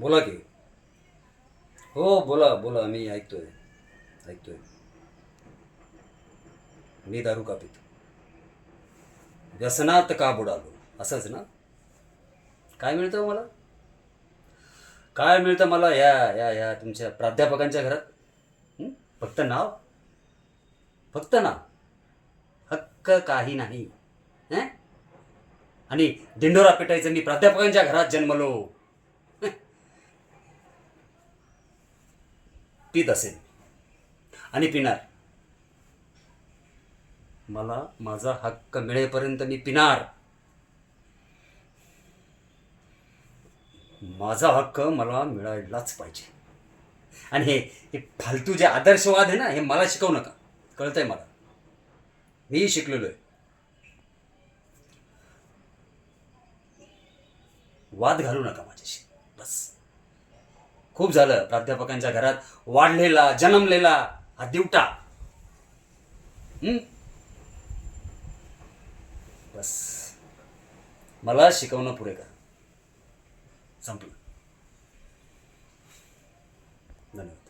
बोला की. हो बोला बोला मी ऐकतोय ऐकतोय. मी दारू का पितो व्यसनात का बुडालो? असंच ना? काय मिळतं मला काय मिळतं मला या या या तुमच्या प्राध्यापकांच्या घरात? फक्त नाव? फक्त नाव? हक्क काही नाही. आणि दिंडोरा पेटायचं मी प्राध्यापकांच्या घरात जन्मलो. पित असेल. आणि पिणार. मला माझा हक्क मिळेपर्यंत मी पिणार. माझा हक्क मला मिळायलाच पाहिजे. आणि हे हे फालतू जे आदर्शवाद आहे ना हे मला शिकवू नका. कळतंय मला? मी शिकलेलो आहे. वाद घालू नका माझ्याशी. बस. खूप झालं. प्राध्यापकांच्या घरात वाढलेला जन्मलेला हा दिवटा. बस. मला शिकवणं पुरे कर. संपलं. धन्यवाद.